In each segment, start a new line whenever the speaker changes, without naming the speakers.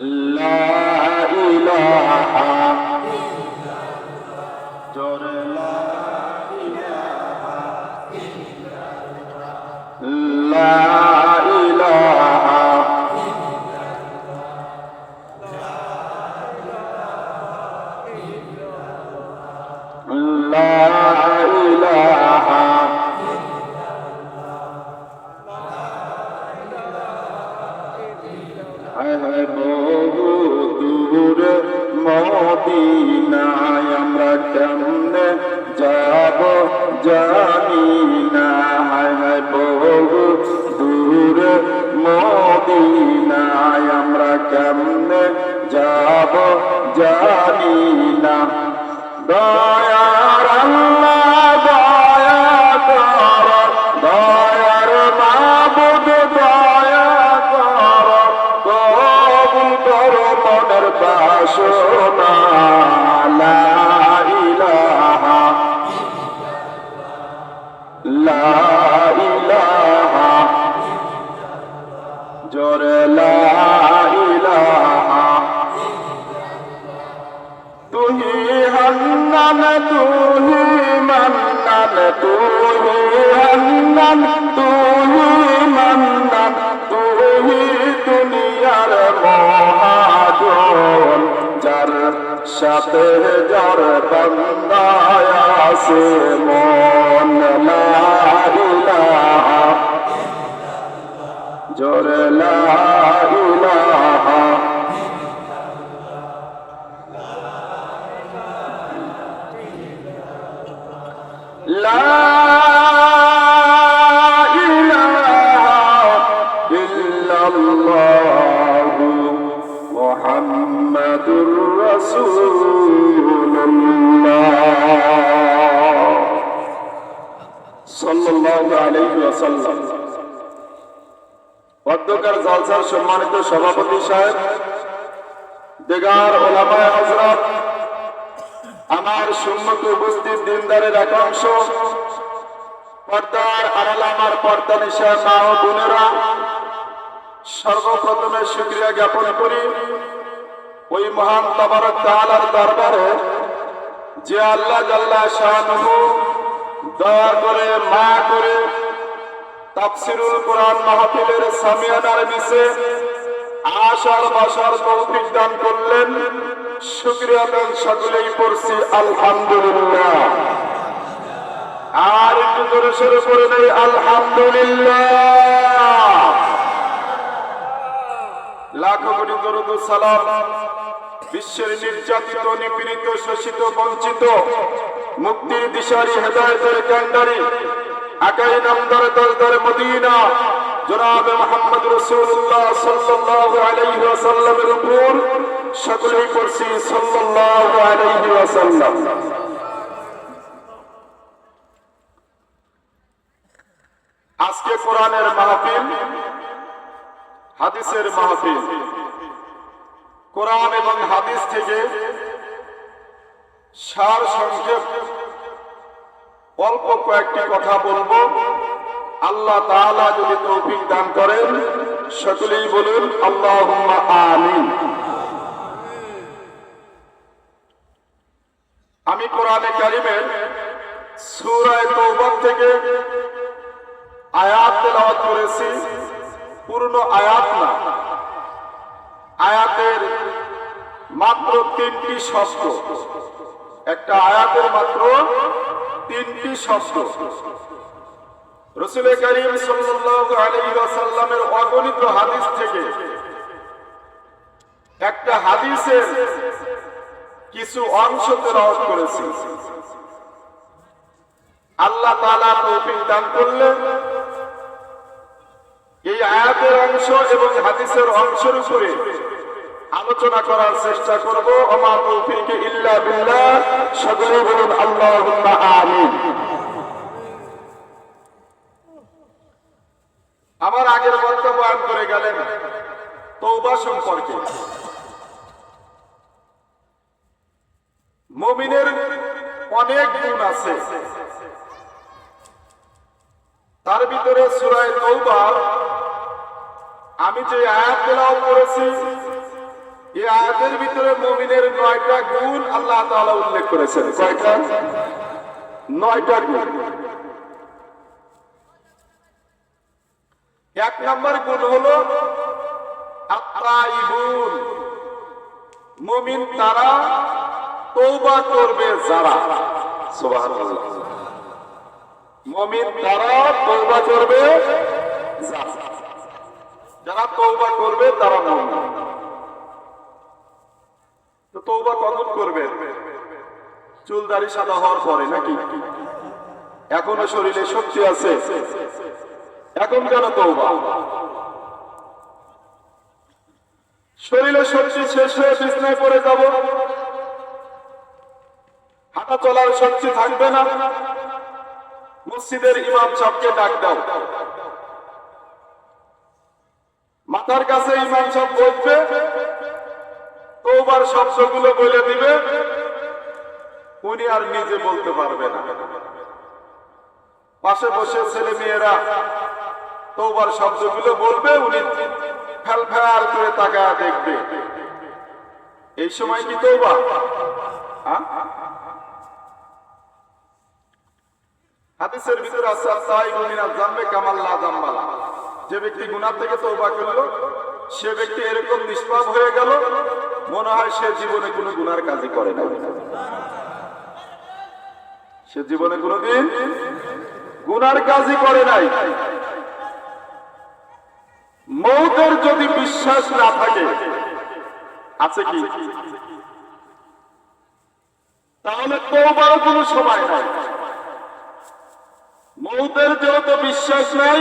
ইলাহা জানি না দয়ার আল্লাহ দয়া কর, দয়ার মাবুদ দয়া কর। কবুল কর মনের বাসনা, লা ইলাহা লা সাথে যার বন্দায় আছে মন লা ইলাহা জোরে লা আমার সম্মুখে উপস্থিত দিনদারের একাংশ পর্দার আড়াল সর্বপ্রথমে সুক্রিয়া জ্ঞাপন করি। ওই মহান তাবারক তালার দরবারে যে আল্লাহ জাল্লা শাহ দয়া করে মা করে তাফসিরুল কোরআন মাহফিলের সামিয়ানার নিচে আশার বাসার তৌফিক দান করলেন। শুক্রিয়া দান সকলেই পড়ছি আলহামদুলিল্লাহ। আর একটু জোরে সরে পড়ে নেই, আলহামদুলিল্লাহ। লাখো কোটি দরুদ সালাম বিশ্বের নির্যাতিত, নিপীড়িত, শোষিত, বঞ্চিত, মুক্তির দিশারি, হেদায়তের কান্ডারি আকাই নামদার দরদার মদিনা। জনাব মোহাম্মদ রসুল্লাহ সাল্লাল্লাহু আলাইহি ওয়াসাল্লামের উপর সকলেই করছি সাল্লাল্লাহু আলাইহি ওয়াসাল্লাম। আজকে কোরআনের মাহফিল, হাদিসের মাহফিল। কোরআন এবং হাদিস থেকে সার সংক্ষেপ অল্প কয়েকটি কথা বলব। আল্লাহ তাআলা যদি তৌফিক দান করেন, সকলেই বলুন, আল্লাহুম্মা আমিন। আমি কোরআনে কারিমের সূরা তৌবা থেকে আয়াত তেলাওয়াত করেছি। পূর্ণ আয়াত না। আয়াতের মাত্র তিনটি শব্দ। একটা আয়াতের মাত্র তিনটি শব্দ। রসুল করিম ওয়াসাল্লামের অগণিত হাদিস থেকে একটা হাদিসের কিছু অংশ তেলাওয়াত করেছি। আল্লাহ তাআলা তৌফিক দান করলেন। এই আয়াতের অংশ এবং হাদিসের অংশের উপরে আলোচনা করার চেষ্টা করব। আমা তৌফিকে ইল্লা বিল্লাহ। সকলে বলুন, আল্লাহুম্মা আমিন। আমার আগের বক্তব্য বয়ান করে গেলেন তৌবা সম্পর্কে। মুমিনের অনেক গুণ আছে। তার ভিতরে সুরায় তৌবা আমি যে আয়াত করেছি এই আয়াতের ভিতরে মুমিনের নয়টা গুণ আল্লাহ তাআলা উল্লেখ করেছেন। কয়টা? নয়টা গুণ। এক নম্বর গুণ হলো আত্মাইবুন। মুমিন তারা তৌবা করবে যারা। সুবহানাল্লাহ। মুমিন তারা তৌবা করবে যারা। তৌবা করবে তারা মুমিন। তৌবা কখন করবে। চুল দাড়ি সাদা হওয়ার পরে নাকি? এখনও শরীরে শক্তি আছে। এখন কেন শরীরে শক্তি শেষ হয়ে পড়ে যাব। হাঁটা চলার শক্তি থাকবে না। মসজিদের ইমাম সাহকে ডাক দাও। মাথার কাছে ইমাম সাহেব বসবে। তোবার শব্দগুলো বলে দিবে, উনি আর নিজে বলতে পারবে না। পাশে বসে ছেলে মেয়েরা তোবার শব্দগুলো বলবে, উনি ফেল ফেল করে তাকা দেখবে। এই সময় কি তৌবা? হাদিসের ভিতরে আছে তাই মুমিনা জানবে কামাল্লা জাম্বালা। যে ব্যক্তি গুনাহ থেকে তওবা করল সে ব্যক্তি এরকম নিষ্পাপ হয়ে গেল, মনে হয় সে জীবনে কোনো গুনার কাজই করে না সে জীবনে কোনোদিন গুনার কাজই করে নাই। মৌতের যদি বিশ্বাস না থাকে, আছে কি? তাহলে তওবারও কোনো সময় নাই। মৌতের যেহেতু বিশ্বাস নাই,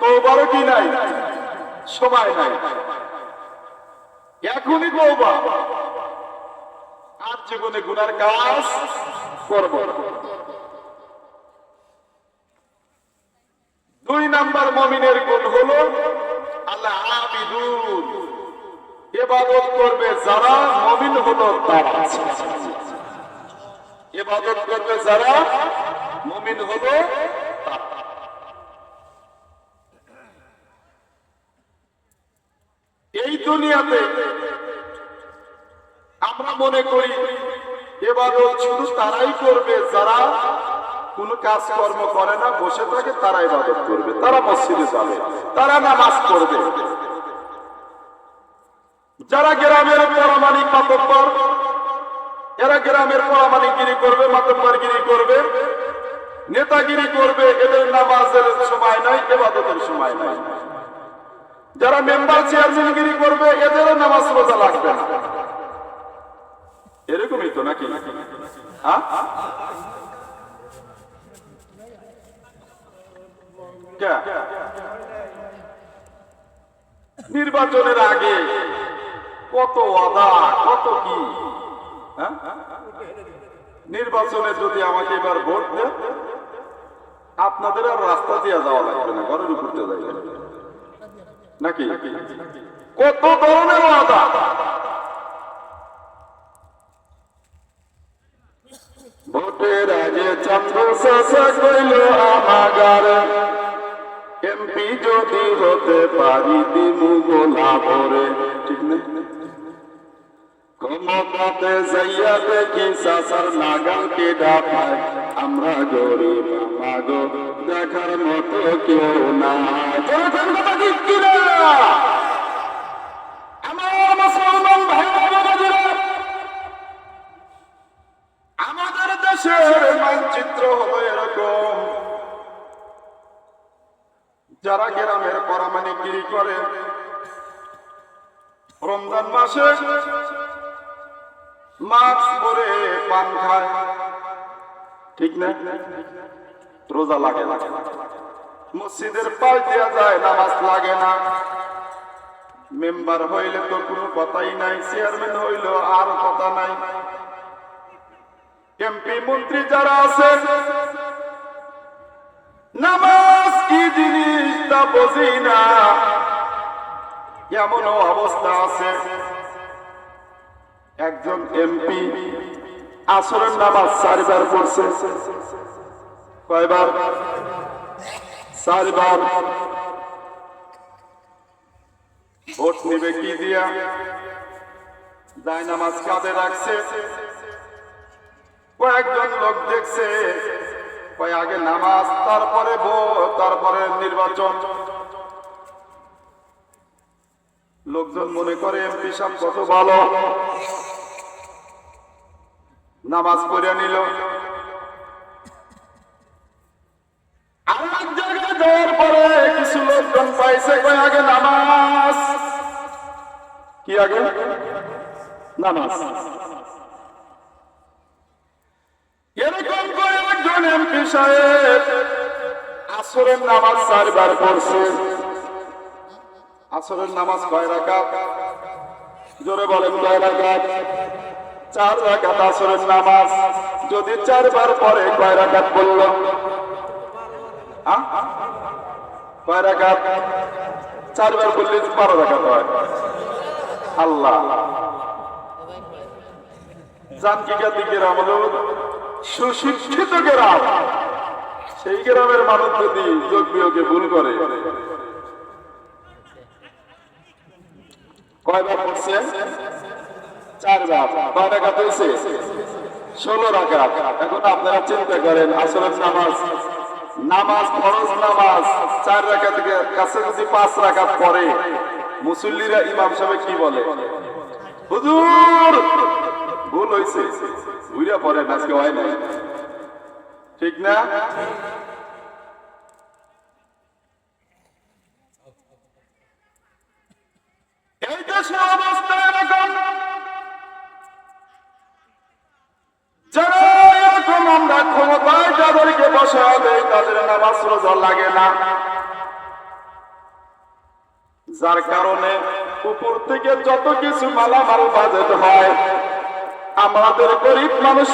তওবারও কি নাই? সময় নাই। এখনই তওবা। আর জীবনে গুনার কাজ করব দুই নাম্বার মমিনের গুণ হলো আল্লাহ ইবাদত করবে যারা মমিন হলো তারা। ইবাদত করবে যারা মমিন হলো তারা। এই দুনিয়াতে আমরা মনে করি এবাদত শুধু তারাই করবে, যারা কোনো কাজ কর্ম করে না, বসে থাকে তারা ইবাদত করবে, তারা মসজিদে যাবে, তারা নামাজ পড়বে। যারা গ্রামের পরমাণিক মাতব্বর, এরা গ্রামের পরমাণিকগিরি করবে, মাতব্বরগিরি করবে, নেতাগিরি করবে, এদের নামাজের সময় নাই, এবাদতের সময় নাই। যারা মেম্বার চেয়ারম্যানগিরি করবে, এদেরও নামাজ রোজা লাগবে না। এরকমই তো নাকি? নির্বাচনের আগে কত আদা কত কি? নির্বাচনে যদি আমাকে এবার ভোট দেন, আপনাদের আর রাস্তা দিয়ে যাওয়া লাগবে না, ঘরের উপর যাইবে নাকি? কত ধরনের আদা ভোটের আগে চন্দ্র শাসা কইল আমাগার। এমপি যদি হতে পারি দিমু গোলাপরে। ঠিক না ক্ষমতাতে যাইয়া দেখি শাসার নাগাল কে ডাপায় আমরা গরিব মাগো দেখার মতো কেউ না ঠিক করে। রমজান মাসে মাছ পরে পান খায়। ঠিক না? রোজা লাগে না। মসজিদের পাল দেওয়া যায়, নামাজ লাগে না। মেম্বার হইলে তো কোনো কথাই নাই, চেয়ারম্যান হইল আর কথা নাই। এমপি মন্ত্রী যারা আছেন, নামাজ কি জিনিস তা বুঝি না। এমন অবস্থা আছে। একজন এমপি আসরের নামাজ চারবার পড়ছে। কয়বার? চারবার। ভোট নিবে কি দিয়া? যাই নামাজ কাঁধে রাখছে। কয়েকজন লোক দেখছে, কয় আগে নামাজ, তারপরে ভোট, তারপরে নির্বাচন। লোকজন মনে করে এমপি সাহেব কত ভালো। নামাজ পড়ে নিল। লোকজন পাইছে আগে নামাজ। কি আগে? নামাজ। একজন আসরের নামাজ চারবার পড়ছে। আসরের নামাজ কয় রাকাত? জোরে বলেন কয় চার রাকাত আসরের নামাজ। যদি চারবার পরে কয় রাকাত আহ? কয় চারবার পড়লে বারো রাকাত হয়। আল্লাহ। জানকিকাতি গ্রাম হলো সুশিক্ষিত সেই গ্রামের মানুষ যদি যোগ বিয়োগে ভুল করে কয়বার পড়ছে চারবার কয় রাখাত হয়েছে? ষোলো রাখাত এখন আপনারা চিন্তা করেন, আসরের নামাজ নামাজ, ফরজ নামাজ, চার রাখাত কাছে যদি পাঁচ রাখাত পরে মুসল্লিরা ইমাম সাহেব কি বলে? হুজুর, ভুল হয়েছে বুঝা পড়েন, আজকে হয় নাই। ঠিক না এই দেশের অবস্থা এরকম যারা এরকম আমরা ক্ষমতায় যাদেরকে বসা হবে তাদের যার কারণে উপর থেকে যত কিছু মালামাল বাজেট হয় আমাদের গরিব মানুষ